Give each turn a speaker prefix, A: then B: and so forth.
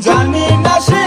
A: জানি না সে